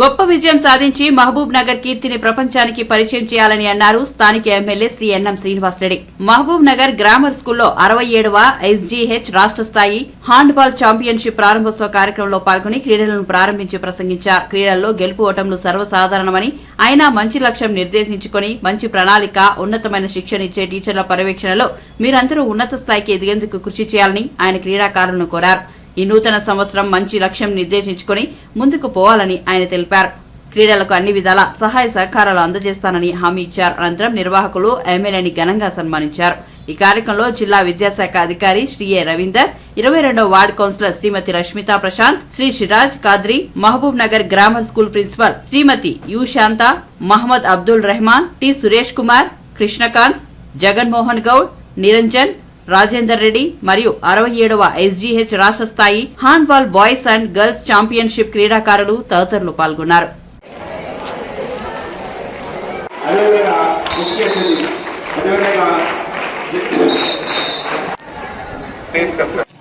గొప్ప విజయం సాధించి మహబూబ్ నగర్ కీర్తిని ప్రపంచానికి పరిచయం చేయాలని అన్నారు స్థానిక MLA Shri NM Srinivasa Reddy Mahabubnagar grammar స్కూల్లో అరవై ఏడవ ఎస్జీహెచ్ రాష్ట్ర స్థాయి హ్యాండ్బాల్ ఛాంపియన్షిప్ ప్రారంభోత్సవ కార్యక్రమంలో పాల్గొని క్రీడలను ప్రారంభించి ప్రసంగించారు. క్రీడల్లో గెలుపు ఓటములు సర్వసాధారణమని అయినా మంచి లక్ష్యం నిర్దేశించుకొని మంచి ప్రణాళిక ఉన్నతమైన శిక్షణ ఇచ్చే టీచర్ల పర్యవేక్షణలో మీరందరూ ఉన్నత స్థాయికి ఎదిగేందుకు కృషి చేయాలని ఆయన క్రీడాకారులను కోరారు. ఈ నూతన సంవత్సరం మంచి లక్ష్యం నిర్దేశించుకుని ముందుకు పోవాలని ఆయన తెలిపారు. క్రీడలకు అన్ని విధాల సహాయ సహకారాలు అందజేస్తానని హామీ ఇచ్చారు. అనంతరం నిర్వాహకులు ఎమ్మెల్యేని ఘనంగా సన్మానించారు. ఈ కార్యక్రమంలో జిల్లా విద్యాశాఖ అధికారి శ్రీ ఏ రవీందర్ ఇరవై రెండవ ward councillor Shrimati Rashmita Prashanth Shri Siraj Qadri Mahabubnagar grammar school principal Shrimati U Shanta Mohammed Abdul Rehman T Suresh Kumar Krishnakanth Jaganmohan Goud Niranjan Rajender Reddy మరియు అరవై ఏడవ ఎస్జీహెచ్ రాష్ట్ర స్థాయి handball boys and girls championship క్రీడాకారులు తదితరులు పాల్గొన్నారు Please come.